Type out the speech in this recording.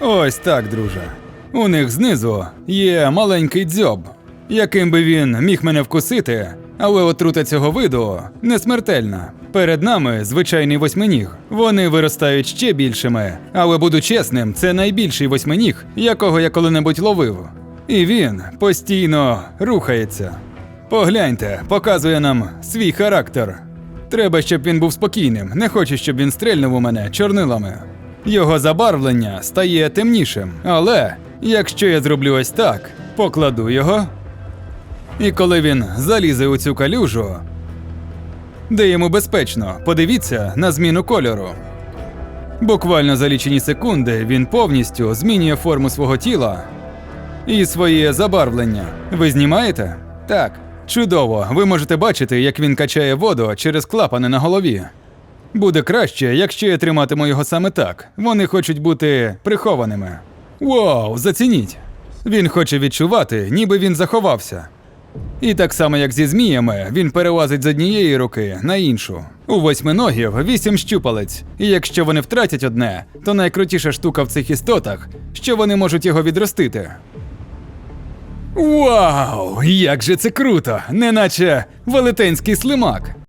Ось так, друже. У них знизу є маленький дзьоб. Яким би він міг мене вкусити, але отрута цього виду не смертельна. Перед нами звичайний восьминіг. Вони виростають ще більшими, але буду чесним, це найбільший восьминіг, якого я коли-небудь ловив. І він постійно рухається. Погляньте, показує нам свій характер. Треба, щоб він був спокійним. Не хочу, щоб він стрельнув у мене чорнилами. Його забарвлення стає темнішим. Але якщо я зроблю ось так, покладу його. І коли він залізе у цю калюжу, де йому безпечно, подивіться на зміну кольору. Буквально за лічені секунди він повністю змінює форму свого тіла і своє забарвлення. Ви знімаєте? Так. Чудово, ви можете бачити, як він качає воду через клапани на голові. Буде краще, якщо я триматиму його саме так. Вони хочуть бути прихованими. Вау, зацініть! Він хоче відчувати, ніби він заховався. І так само, як зі зміями, він перелазить з однієї руки на іншу. У восьминогів вісім щупалець, і якщо вони втратять одне, то найкрутіша штука в цих істотах, що вони можуть його відростити. Вау! Як же це круто! Неначе велетенський слимак.